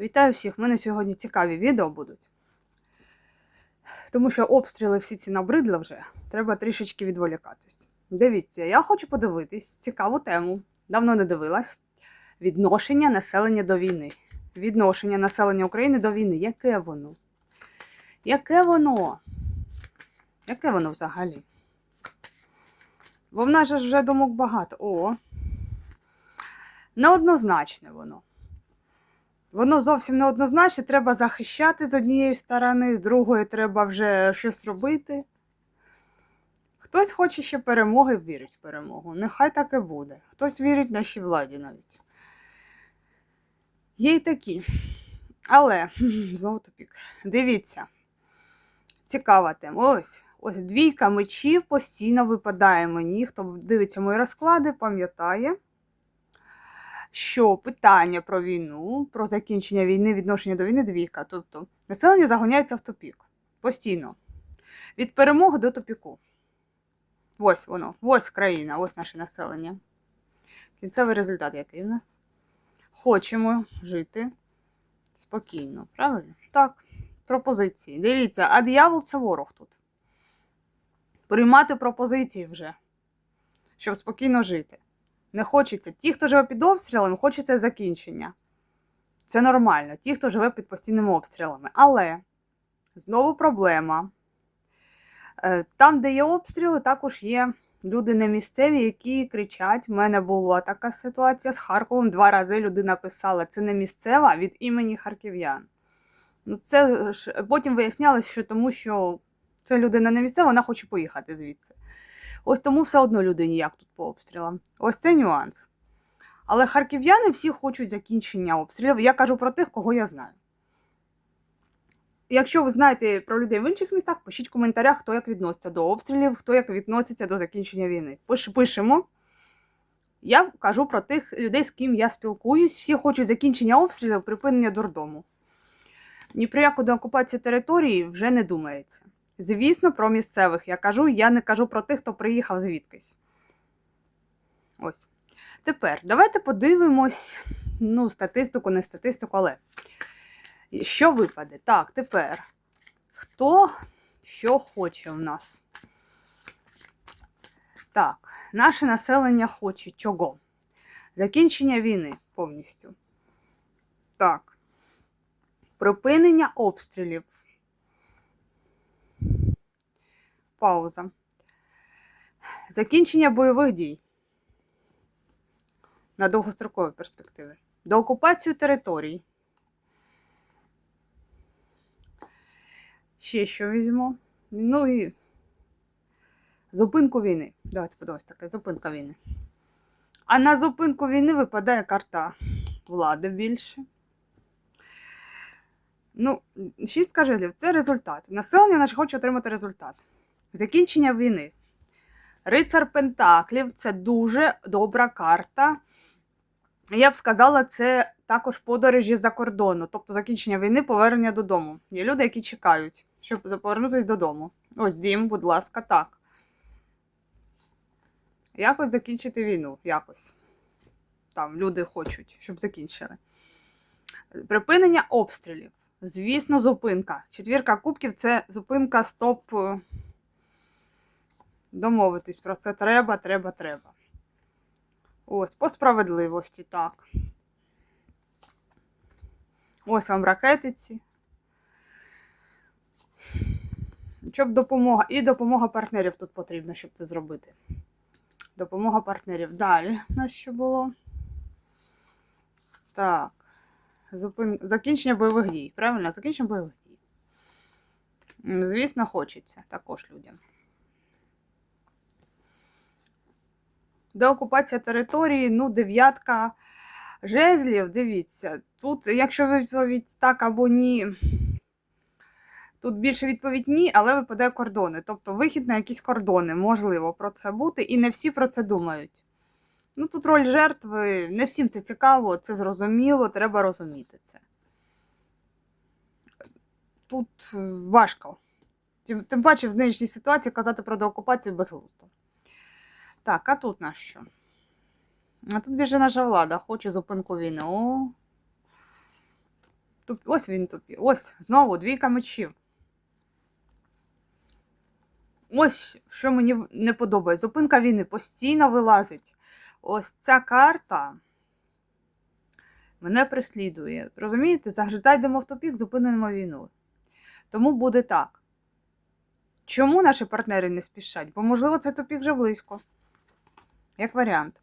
Вітаю всіх! У мене сьогодні цікаві відео будуть. Тому що обстріли всі ці набридли вже. Треба трішечки відволікатись. Дивіться, я хочу подивитись цікаву тему. Давно не дивилась. Відношення населення до війни. Відношення населення України до війни. Яке воно? Яке воно? Яке воно взагалі? Бо в нас же вже думок багато. О. Неоднозначне воно. Воно зовсім неоднозначне, треба захищати з однієї сторони, з другої треба вже щось робити. Хтось хоче ще перемоги, вірить в перемогу. Нехай так і буде. Хтось вірить нашій владі навіть. Є й такі. Але, знову тупік. Дивіться. Цікава тема. Ось. Ось двійка мечів постійно випадає мені. Хто дивиться мої розклади, пам'ятає що питання про війну, про закінчення війни, відношення до війни двійка. Тобто населення загоняється в тупік постійно. Від перемоги до тупіку. Ось воно, ось країна, ось наше населення. Кінцевий результат який в нас? Хочемо жити спокійно, правильно? Так, пропозиції. Дивіться, а диявол це ворог тут. Приймати пропозиції вже, щоб спокійно жити. Не хочеться. Ті, хто живе під обстрілами, хочеться закінчення. Це нормально, ті, хто живе під постійними обстрілами. Але знову проблема. Е, Там, де є обстріли, також є люди не місцеві, які кричать. У мене була така ситуація з Харковом. Два рази людина писала: це не місцева від імені харків'ян. Ну, це ж потім вияснялось, що тому що це людина не місцева, вона хоче поїхати звідси. Ось тому все одно люди ніяк тут по обстрілам. Ось це нюанс. Але харків'яни всі хочуть закінчення обстрілів. Я кажу про тих, кого я знаю. Якщо ви знаєте про людей в інших містах, пишіть в коментарях, хто як відноситься до обстрілів, хто як відноситься до закінчення війни. Пиш, пишемо. Я кажу про тих людей, з ким я спілкуюсь. Всі хочуть закінчення обстрілів, припинення дурдому. Ні про яку деокупацію території вже не думається. Звісно, про місцевих я кажу, я не кажу про тих, хто приїхав звідкись. Ось. Тепер давайте подивимось, ну, статистику, не статистику, але що випаде? Так, тепер. Хто що хоче в нас? Так, наше населення хоче чого? Закінчення війни повністю. Так. Припинення обстрілів. Пауза. Закінчення бойових дій на довгострокові перспективи. До окупацію територій. Ще що візьму. Ну і зупинку війни. Давайте подивимось таке, зупинка війни. А на зупинку війни випадає карта влади більше. Ну, шістка жезлів це результат. Населення наше хоче отримати результат. Закінчення війни. Рицар Пентаклів це дуже добра карта. Я б сказала, це також подорожі за кордону, тобто закінчення війни, повернення додому. Є люди, які чекають, щоб повернутися додому. Ось дім, будь ласка, так. Якось закінчити війну. Якось. Там люди хочуть, щоб закінчили. Припинення обстрілів. Звісно, зупинка. Четвірка кубків це зупинка стоп. Домовитись про це треба, треба, треба. Ось, по справедливості, так. Ось вам ракетиці. Щоб допомога. І допомога партнерів тут потрібна, щоб це зробити. Допомога партнерів. Далі у нас що було? Так. Зупин... Закінчення бойових дій. Правильно? Закінчення бойових дій. Звісно, хочеться також людям. Деокупація території, ну, дев'ятка жезлів, дивіться. Тут, якщо відповідь так або ні, тут більше відповідь ні, але випадає кордони. Тобто вихід на якісь кордони, можливо про це бути, і не всі про це думають. Ну, тут роль жертви, не всім це цікаво, це зрозуміло, треба розуміти це. Тут е, важко. Тим, тим паче в нинішній ситуації казати про деокупацію безглуздо. Так, а тут на що? А тут більше наша влада хоче зупинку війни. О. туп... Ось він тупі. Ось, знову двійка мечів. Ось що мені не подобається. Зупинка війни постійно вилазить. Ось ця карта мене преслідує. Розумієте? Завжди в тупік, зупинимо війну. Тому буде так. Чому наші партнери не спішать? Бо, можливо, цей тупік вже близько. Як варіант.